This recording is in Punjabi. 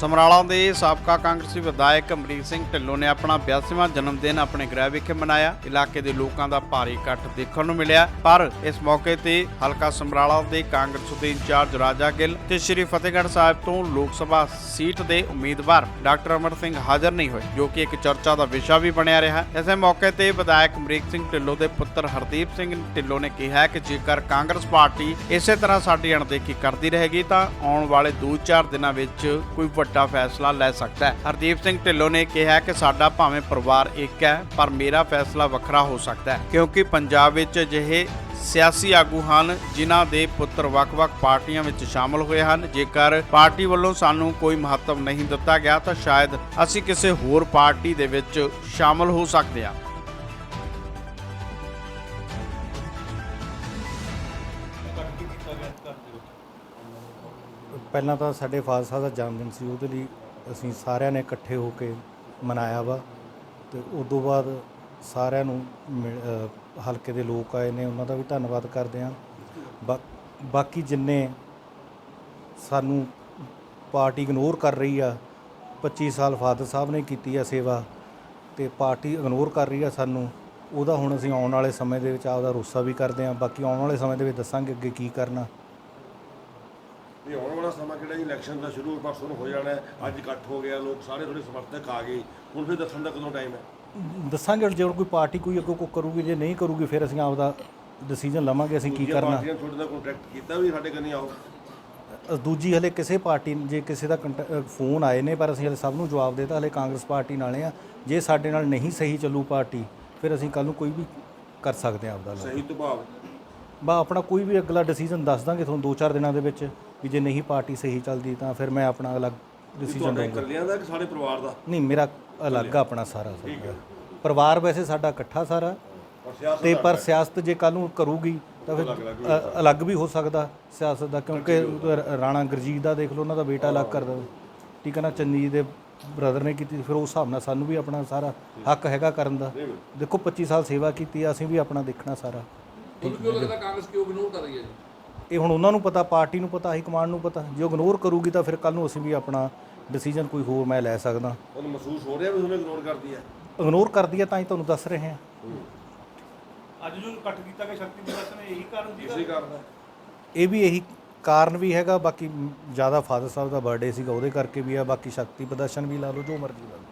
ਸਮਰਾਲਾ ਦੇ ਸਾਬਕਾ ਕਾਂਗਰਸੀ ਵਿਧਾਇਕ ਅਮਰੀਕ ਸਿੰਘ ਢਿੱਲੋਂ ਨੇ ਆਪਣਾ 82ਵਾਂ ਜਨਮ ਦਿਨ ਆਪਣੇ ਗ੍ਰਹਿ ਵਿਖੇ ਮਨਾਇਆ। ਇਲਾਕੇ ਦੇ ਲੋਕਾਂ ਦਾ ਭਾਰੀ ਇਕੱਠ ਦੇਖਣ ਨੂੰ ਮਿਲਿਆ। ਪਰ ਇਸ ਮੌਕੇ ਤੇ ਹਲਕਾ ਸਮਰਾਲਾ ਦੇ ਕਾਂਗਰਸ ਦੇ ਇੰਚਾਰਜ ਰਾਜਾ ਗਿੱਲ ਤੇ ਸ੍ਰੀ ਫਤਿਹਗੜ੍ਹ ਸਾਹਿਬ ਤੋਂ ਲੋਕ ਸਭਾ ਸੀਟ ਦੇ ਉਮੀਦਵਾਰ ਡਾਕਟਰ ਅਮਰ ਸਿੰਘ ਹਾਜ਼ਰ ਨਹੀਂ ਹੋਏ, ਜੋ ਕਿ ਇੱਕ ਚਰਚਾ ਦਾ ਵਿਸ਼ਾ ਵੀ ਬਣਿਆ ਰਿਹਾ। ਇਸੇ ਮੌਕੇ ਤੇ ਵਿਧਾਇਕ ਅਮਰੀਕ ਸਿੰਘ ਢਿੱਲੋਂ ਦੇ ਪੁੱਤਰ ਹਰਦੀਪ ਸਿੰਘ ਢਿੱਲੋਂ ਨੇ ਕਿਹਾ ਕਿ ਜੇਕਰ ਕਾਂਗਰਸ ਪਾਰਟੀ ਇਸੇ ਤਰ੍ਹਾਂ ਸਾਡੀ ਅਣਦੇਖੀ ਕਰਦੀ ਰਹੇਗੀ, ਤਾਂ ਆਉਣ ਵਾਲੇ 2-4 ਦਿਨਾਂ ਵਿੱਚ ਕੋਈ ਵੱਡਾ ਫੈਸਲਾ ਲੈ ਸਕਦਾ ਹੈ। ਹਰਦੀਪ ਸਿੰਘ ਢਿੱਲੋਂ ਨੇ ਕਿਹਾ ਕਿ ਸਾਡਾ ਭਾਵੇਂ ਪਰਿਵਾਰ ਇੱਕ ਹੈ, ਪਰ ਮੇਰਾ ਫੈਸਲਾ ਵੱਖਰਾ ਹੋ ਸਕਦਾ ਹੈ, ਕਿਉਂਕਿ ਪੰਜਾਬ ਵਿੱਚ ਅਜਿਹੇ ਸਿਆਸੀ ਆਗੂ ਹਨ ਜਿਨ੍ਹਾਂ ਦੇ ਪੁੱਤਰ ਵੱਖ-ਵੱਖ ਪਾਰਟੀਆਂ ਵਿੱਚ ਸ਼ਾਮਲ ਹੋਏ ਹਨ। ਜੇਕਰ ਪਾਰਟੀ ਵੱਲੋਂ ਸਾਨੂੰ ਕੋਈ ਮਹੱਤਵ ਨਹੀਂ ਦਿੱਤਾ ਗਿਆ, ਤਾਂ ਸ਼ਾਇਦ ਅਸੀਂ ਕਿਸੇ ਹੋਰ ਪਾਰਟੀ ਦੇ ਵਿੱਚ ਸ਼ਾਮਲ ਹੋ ਸਕਦੇ ਹਾਂ। ਪਹਿਲਾਂ ਤਾਂ ਸਾਡੇ ਫਾਦਰ ਸਾਹਿਬ ਦਾ ਜਨਮ ਦਿਨ ਸੀ ਉਹਦੇ ਲਈ ਅਸੀਂ ਸਾਰਿਆਂ ਨੇ ਇਕੱਠੇ ਹੋ ਕੇ ਮਨਾਇਆ ਵਾ ਤੇ ਉਸ ਤੋਂ ਬਾਅਦ ਸਾਰਿਆਂ ਨੂੰ ਮਿਲ- ਅ, ਹਲਕੇ ਦੇ ਲੋਕ ਆਏ ਨੇ ਉਹਨਾਂ ਦਾ ਵੀ ਧੰਨਵਾਦ ਕਰਦੇ ਹਾਂ। ਬਾ- ਬਾਕੀ ਜਿੰਨੇ ਸਾਨੂੰ ਪਾਰਟੀ ਇਗਨੋਰ ਕਰ ਰਹੀ ਆ 25 ਸਾਲ ਫਾਦਰ ਸਾਹਿਬ ਨੇ ਕੀਤੀ ਆ ਸੇਵਾ ਤੇ ਪਾਰਟੀ ਇਗਨੋਰ ਕਰ ਰਹੀ ਆ ਸਾਨੂੰ ਉਹਦਾ ਹੁਣ ਅਸੀਂ ਆਉਣ ਵਾਲੇ ਸਮੇਂ ਦੇ ਵਿੱਚ ਆਪਦਾ ਰੋਸਾ ਵੀ ਕਰਦੇ ਹਾਂ ਬਾਕੀ ਆਉਣ ਵਾਲੇ ਸਮੇਂ ਦੇ ਵਿੱਚ ਦੱਸਾਂਗੇ ਅੱਗੇ ਕੀ ਕਰਨਾ। ਇਹ ਆਉਣ ਵਾਲਾ ਸਮਾਂ ਕਿਹੜਾ ਜੀ? ਇਲੈਕਸ਼ਨ ਦਾ ਸ਼ੁਰੂ ਪਰਸੋਂ ਨੂੰ ਹੋ ਜਾਣਾ ਹੈ। ਅੱਜ ਇਕੱਠ ਹੋ ਗਿਆ ਲੋਕ ਸਾਰੇ ਥੋੜੇ ਸਮਰਥਕ ਆ ਗਏ। ਹੁਣ ਫਿਰ ਦੱਸਣ ਦਾ ਕਦੋਂ ਟਾਈਮ ਹੈ? ਦੱਸਾਂਗੇ ਜੇ ਕੋਈ ਪਾਰਟੀ ਕੋਈ ਅੱਗੋਂ ਕੋ ਕਰੂਗੀ ਜੇ ਨਹੀਂ ਕਰੂਗੀ ਫਿਰ ਅਸੀਂ ਆਪਦਾ ਡਿਸੀਜਨ ਲਵਾਂਗੇ ਅਸੀਂ ਕੀ ਦੂਜੀਆਂ ਕਰਨਾ? ਪਾਰਟੀਆਂ ਤੁਹਾਡੇ ਨਾਲ ਕੰਟੈਕਟ ਕੀਤਾ ਵੀ ਸਾਡੇ ਕੰਨੀ ਆਓ? ਅ, ਦੂਜੀ ਹਲੇ ਕਿਸੇ ਪਾਰਟੀ ਜੇ ਕਿਸੇ ਦਾ ਕੰਟ- ਅ, ਫੋਨ ਆਏ ਨੇ ਪਰ ਅਸੀਂ ਹਲੇ ਸਭ ਨੂੰ ਜਵਾਬ ਦੇਤਾ ਹਲੇ ਕਾਂਗਰਸ ਪਾਰਟੀ ਨਾਲੇ ਆ। ਜੇ ਸਾਡੇ ਨਾਲ ਨਹੀਂ ਸਹੀ ਚੱਲੂ ਪਾਰਟੀ ਫਿਰ ਅਸੀਂ ਕੱਲ ਨੂੰ ਕੋਈ ਵੀ ਕਰ ਸਕਦੇ ਆ ਆਪਦਾ ਸਹੀ ਸੁਭਾਅ ਬਾ ਆਪਣਾ ਕੋਈ ਵੀ ਅਗਲਾ ਡਿਸੀਜਨ ਦੱਸ ਦਾਂਗੇ ਤੁਹਾਨੂੰ 2-4 ਦਿਨਾਂ ਦੇ ਵਿੱਚ ਵੀ ਜੇ ਨਹੀਂ ਪਾਰਟੀ ਸਹੀ ਚੱਲਦੀ ਤਾਂ ਫਿਰ ਮੈਂ ਆਪਣਾ ਅਲੱਗ ਡਿਸੀਜਨ ਤੁਹਾਡੇ ਲਵਾਂਗਾ ਇਕੱਲਿਆਂ ਦਾ ਕਿ ਸਾਡੇ ਪਰਿਵਾਰ ਦਾ? ਨਹੀਂ ਮੇਰਾ ਅਲੱਗ ਆ ਆਪਣਾ ਸਾਰਾ ਸਾਰਾ। ਪਰਿਵਾਰ ਵੈਸੇ ਸਾਡਾ ਇਕੱਠਾ ਸਾਰਾ। ਔਰ ਸਿਆਸਤ ਤੇ ਪਰ ਸਿਆਸਤ ਜੇ ਕੱਲ ਨੂੰ ਕਰੂਗੀ ਤਾਂ ਫਿਰ ਅ- ਅਲੱਗ ਵੀ ਹੋ ਸਕਦਾ ਸਿਆਸਤ ਦਾ ਕਿਉਂਕਿ ਰ- ਰਾਣਾ ਗੁਰਜੀਤ ਦਾ ਦੇਖ ਲਓ ਉਹਨਾਂ ਦਾ ਬੇਟਾ ਅਲੱਗ ਕਰਦਾ। ਠੀਕ ਹੈ ਨਾ ਚੰਨੀ ਦੇ ਬ੍ਰਦਰ ਨੇ ਕੀਤੀ ਫਿਰ ਉਸ ਹਿਸਾਬ ਨਾਲ ਸਾਨੂੰ ਵੀ ਆਪਣਾ ਸਾਰਾ ਹੱਕ ਹੈਗਾ ਕਰਨ ਦਾ। ਦੇਖੋ 25 ਸਾਲ ਸੇਵਾ ਕੀਤੀ ਆ ਅਸੀਂ ਵੀ ਆਪਣਾ ਦੇਖਣਾ ਸਾਰਾ। ਤੁਹਾਨੂੰ ਕਿਉਂ ਲੱਗਦਾ ਕਾਂਗਰਸ ਕਿਉਂ ਇਗਨੋਰ ਕਰ ਰਹੀ ਹੈ ਜੀ? ਇਹ ਹੁਣ ਉਹਨਾਂ ਨੂੰ ਪਤਾ ਪਾਰਟੀ ਨੂੰ ਪਤਾ ਹਾਈ ਕਮਾਂਡ ਨੂੰ ਪਤਾ। ਜੇ ਇਗਨੋਰ ਕਰੂਗੀ ਤਾਂ ਫਿਰ ਕੱਲ ਨੂੰ ਅਸੀਂ ਵੀ ਆਪਣਾ ਡਿਸੀਜਨ ਕੋਈ ਹੋਰ ਮੈਂ ਲੈ ਸਕਦਾ। ਉਹਨੂੰ ਮਹਿਸੂਸ ਹੋ ਰਿਹਾ ਵੀ ਉਹਨੂੰ ਇਗਨੋਰ ਕਰਦੀ ਹੈ? ਇਗਨੋਰ ਕਰਦੀ ਹੈ ਤਾਂ ਹੀ ਤੁਹਾਨੂੰ ਦੱਸ ਰਹੇ ਹਾਂ। ਅੱਜ ਜੋ ਇਕੱਠ ਕੀਤਾ ਗਿਆ ਸ਼ਕਤੀ ਪ੍ਰਦਰਸ਼ਨ ਇਹੀ ਕਾਰਨ ਸੀਗਾ? ਇਸੇ ਕਰਦਾ ਇਹ ਵੀ ਇਹੀ ਕਾਰਨ ਵੀ ਹੈਗਾ ਬਾਕੀ ਜ਼ਿਆਦਾ ਫਾਦਰ ਸਾਹਿਬ ਦਾ ਬਰਥਡੇ ਸੀਗਾ ਉਹਦੇ ਕਰਕੇ ਵੀ ਆ ਬਾਕੀ ਸ਼ਕਤੀ ਪ੍ਰਦਰਸ਼ਨ ਵੀ ਲਾ ਲਓ ਜੋ ਮਰਜ਼ੀ ਲਾ ਲਓ।